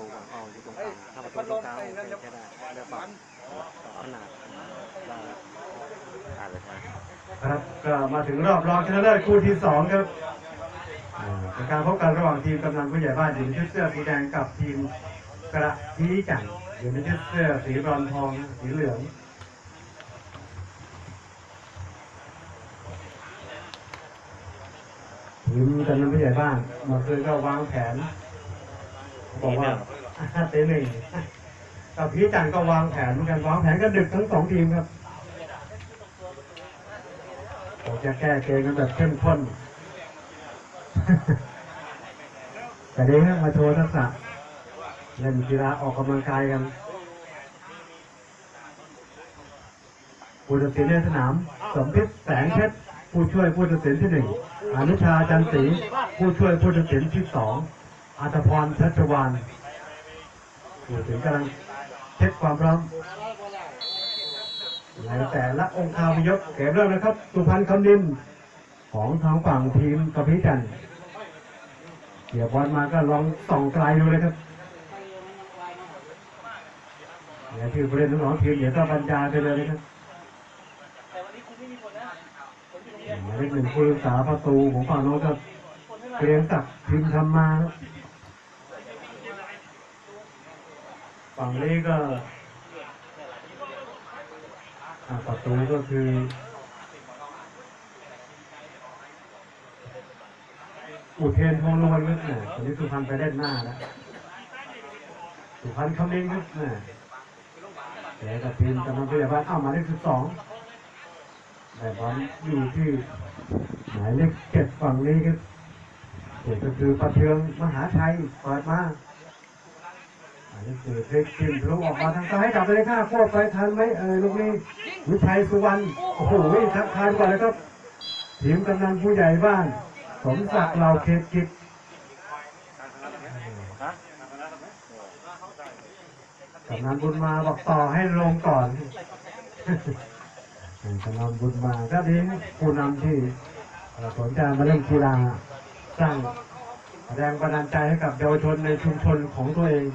ตูก่อนเอาอยู่ตรงกลางถ้าประตูตรงกลางโอเคใช้ได้แล้วปรับขนาดได้อ่านเลยใช่ไหมครับก็มาถึงรอบรองชนะเลิศคู่ที่สองครับเป็นการพบกันระหว่างทีมกำนันผู้ใหญ่บ้านอยู่ในชุดเสื้อสีแดงกับทีมกระทีจันอยู่ในชุดเสื้อสีบรอนทองสีเหลืองทีมกำนันผู้ใหญ่บ้านเมื่อคืนก็วางแผน บอกว่าเตหนึ่งกับพี่จันทร์ก็วางแผนเหมือนกันวางแผนกันดึกทั้งสองทีมครับผมจะแก้เกมกันแบบเข้มข้น แต่เดี๋ยวให้มาโชว์ทักษะเล่นกีฬาออกกำลังกายกันผู้ตัดสินในสนาม สมพิษแสงเพชรผู้ช่วยผู้ตัดสินที่หนึ่งอนุชาจันทร์ศรีผู้ช่วยผู้ตัดสินที่สอง อัตพรชัชวานผู้ตัดสินกำลังเช็คความพร้อมในแต่ละองค์คาพยพเกมเริ่มนะครับ สุพรรณคำนินของทางฝั่งทีมกระพิจันทร์เดี๋ยวบอลมาก็ลองส่องไกลดูเลยครับเดี๋ยวที่ผู้เล่นทั้งสองทีมเดี๋ยวก็บรรยายไปเลยนะครับหมายเลขหนึ่งผู้รักษาประตูของฝั่งโน้นครับเกรียงศักดิ์พิมพ์ทำมาครับ ฝั่งนี้ก็อ่าประตูก็คืออุเทนทองนวลครับเนี่ยตอนนี้สุพรรณไปเล่นหน้าแล้วสุพรรณคำนิงครับเนี่ยเดี๋ยวกับทีมกำลังพยาบาลอ้าวหมายเลขสิบสองแต่บอลอยู่ที่หมายเลขเจ็ดฝั่งนี้ครับเจ็ดก็คือประเทืองมหาชัยเปิดมา นนี้คือพลิกทิมทะลุออกมาทางซ้ายจับไปเลยค่ะควบไปทันไหมเออลูกนี้วิชัยสุวรรณโอ้โหทักทายก่อนเลยครับทีมกำนันผู้ใหญ่บ้าน สมศักดิ์เหล่าเขตกิจกำนันบุญมาบอกต่อให้ลงก่อนกำนันบุญมาก็ดีผู้นำที่สนใจมาเล่นกีฬาสร้างแรงบันดาลใจให้กับเยาวชนในชุมชนของตัวเอง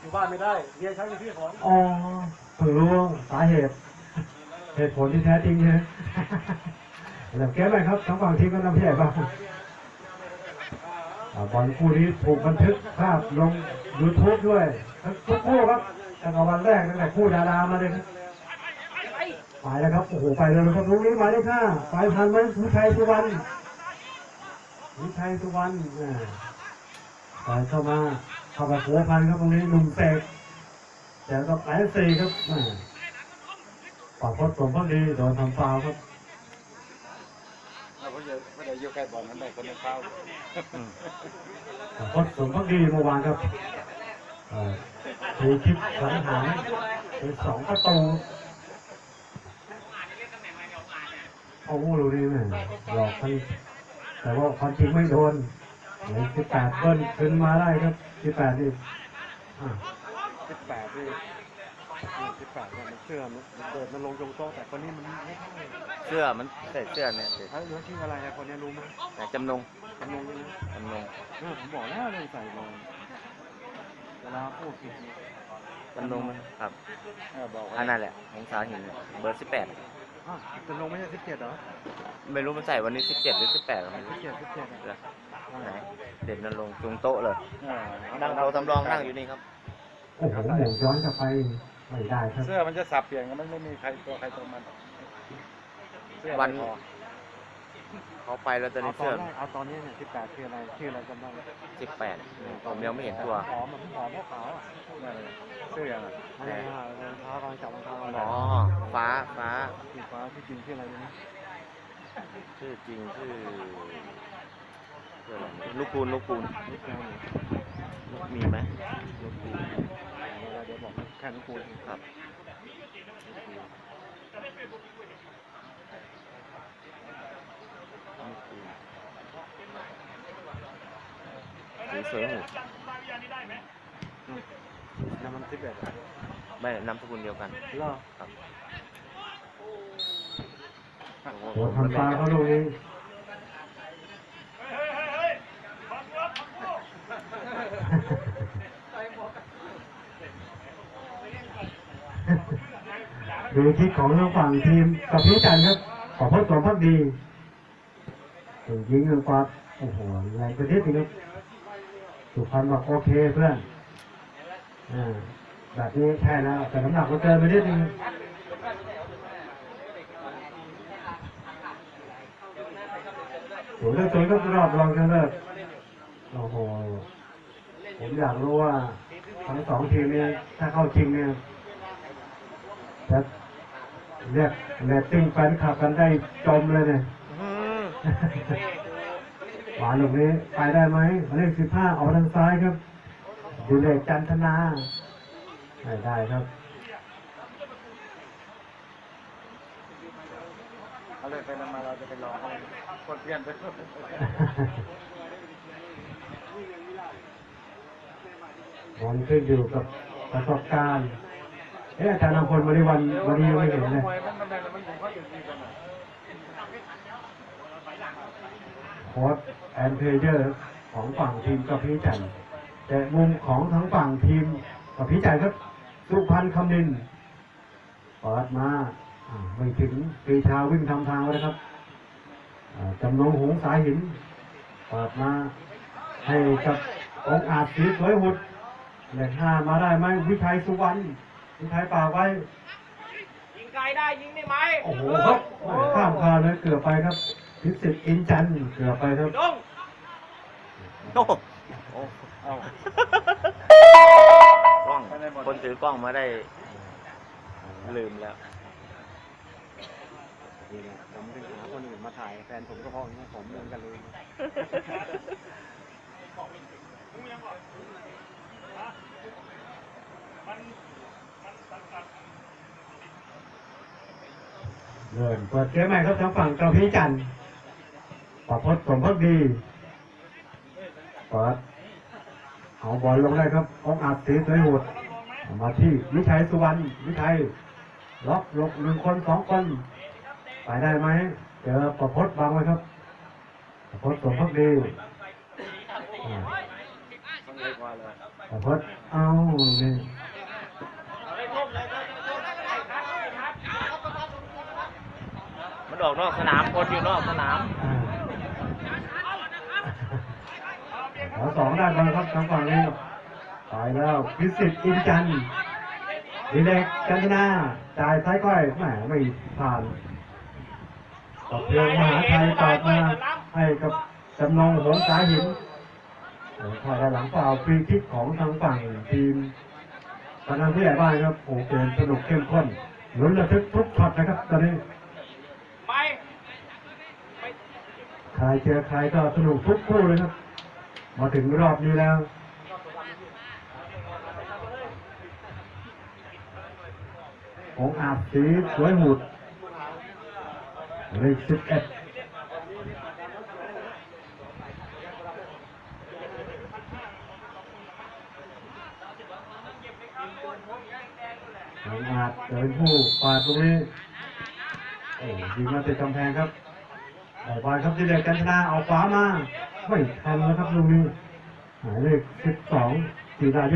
อยู่ บ้านไม่ได้เรียนใช้ที่ของอ๋อเพิ่งรู้สาเหตุ เหตุผลที่แท้จริงใช่ไหมแล้วแก้ไหมครับทั้งฝั่งทีมก็นำพี่ใหญ่บ้างบอลคู่นี้ถูกบันทึกภาพลงยูทูบด้วยทุกคู่ครับตั้งแต่วันแรกตั้งแต่คู่ดารามาเลยครับไปแล้วครับโอ้โหไปเลยครับลูกนี้หมายเลขห้าไปทันไหมวิชัยสุวรรณวิชัยสุวรรณอ่าไปเข้ามา เข้าไปหัวพันครับตรงนี้หนุ่มเสกแต่ก็แปสี่ครับแม่ปากพดสมพักดีโดนทำฟาวครับไม่ได้ไม่ได้อยู่ใกล้บอลนั้นได้คนในเฝ้าพดสมพักดีเมื่อวานครับเอ่อทีคิดสังหารเป็นสองประตูโอ้โหดูนี่แม่หลอกทั้งแต่ว่าความจริงไม่โดน สิบแปดเบิ้ลขึ้นมาได้ครับสิบแปดนี่อะสิบแปดที่สิบแปดเนี่ยมันเชื่อมันเกิดมันลงตรงโต๊ะแต่คนนี้มันไม่เท่าเสื้อมันใส่เสื้อเนี่ยเฮ้ยแล้วชื่ออะไรอะคนนี้รู้ไหมแต่จำนงจำนงเลยนะจำนงเออผมบอกแล้วเรื่องใส่ลงเวลาพูดผิด จำนงครับเออบอกว่าอันนั้นแหละของสาวหินเบอร์สิบแปดอ้าวจำนงไม่ใช่สิบเจ็ดเหรอไม่รู้มันใส่วันนี้สิบเจ็ดหรือสิบแปดไม่สิรู้บเจ็ดสิบเจ็ดอะไหนเด่นนรงค์ตรงโต๊ะเลยเออนั่งเราทำรองนั่งอยู่นี่ครับโอ้โหหมุนย้อนกลับไปไม่ได้ครับ เสื้อมันจะสับเปลี่ยนกันมันไม่มีใครตัวใครตัวมันเสื้อวันไม่พอ เขาไปแล้วตอนเอานี้ตอเสื้อนแรกเอาตอนนี้เนี่ยสิบแปดคืออะไรชื่ออะไรจำได้ไหมสิบแปดผมยังไม่เห็นตัว หอมมันหอมขาวๆอะนั่นเลยเสื้ออะอะไรนะรองเท้ากำลังจับรองเท้าอะไรอ๋อ ฟ้า ฟ้า สีฟ้าที่จริงชื่ออะไรนะชื่อจริงชื่อชื่ออะไรนะลูกคูณลูกคูณนี่แค่นี้มีไหมลูกปูเดี๋ยวบอกแค่ลูกปูครับลูกคูณ สีสวยหูน้ำมันสิบเอ็ดไม่นามสกุลเดียวกันล่อครับโอ้โหทำฟาวล์เขาลูกนี้ดูคิดของทางฝั่งทีมกับพี่จันทร์ครับ ขอพบสวมพักดีถึงยิงเงินกวาดโอ้โหแรงไปนิดนึงครับ สุพรรณบอกโอเคเพื่อนอ่าแบบนี้แค่แล้วแต่น้ำหนักมันเกินไปนิดนึงโหเรื่องตัวก็รอบรองกันเลิศโอ้โหผมอยากรู้ว่าทั้งสองทีมเนี่ยถ้าเข้าจริงเนี่ยจะเรียกเรตติ้งแฟนคลับกันได้จมเลยเนี่ย วาลูกนี้ไปได้ไหมหมายเลขสิบห้าออกทางซ้ายครับดูเลขจันทนาไม่ได้ครับเขาเลยไปนำมาเราจะไปรอให้คนเปลี่ยนไปบอลขึ้นอยู่กับประสบการณ์เอ๊ะอาจารย์นำพลมาในวันวันนี้ยังไม่เห็นเลยมวยมันมันมันมันอยู่เขาอยู่ที่กันน่ะโค้ช แอนเพเยอร์ของฝั่งทีมกับพี่จันทร์แต่มุมของทั้งฝั่งทีมกับพี่จันทร์ครับสุพันธ์คำนินเปิดมาอ่าไม่ถึงปรีชาวิ่งทำทางไว้นะครับอ่าจำนงหงสายหินเปิดมาให้กับองค์อาจสีสวยหุดเลขห้ามาได้ไหมวิชัยสุวรรณวิชัยปากไว้ยิงไกลได้ยิงได้ไหมโอ้โหครับแหม่ข้ามคานเลยเกือบไปครับพิสิทธิ์อินจันทร์เกือบไปครับลง โอ้โอ้เอ้ากล้อง คนถือกล้องมาได้ลืมแล้วผมถึงหาคนอื่นมาถ่ายแฟนผมก็พออย่างนี้ผมเหมือนกันเลยเดินเปิดเกมใหม่ครับทางฝั่งกระพีจันทร์ประพจน์สมพักดี เปิดเอาบอลลงได้ครับองอาจสีสวยโหดมาที่วิชัยสุวรรณวิชัยล็อกลงหนึ่งคนสองคน ไปได้ไหมเจอประพจน์บังไว้ครับประพจน์สมพักดีประพจน์เอานี่มันออกนอกสนามคนอยู่นอกสนาม อ่าขอสองได้มาครับทางฝั่งนี้ไปแล้วพิสิทธิ์อินจันทร์ดีเล็กจันทนาจ่ายซ้ายก้อยแหมไม่ผ่านกับเพียงมหาไทยตอดมาให้กับจำนงหงสาหินโอ้ถ้าหลังเปล่าฟรีคิกของทางฝั่งทีมกำนันผู้ใหญ่บ้านครับโอ้เกมสนุกเข้มข้นลุ้นระทึกทุกช็อตนะครับตอนนี้ไปใครเจอใครก็สนุกทุกคู่เลยครับ มาถึงรอบนี้แล้ว ของอาบสีสวยหมุดเลขสิบเอ็ดของอาบเดินผู้ปาดตรงนี้โอ้ยิงมาติดกำแพงครับออกบอลครับที่เด็กกันชนะเอาขวามา ไม่ทันแล้วครับลูกนี้หมายเลขสิบสองสีดา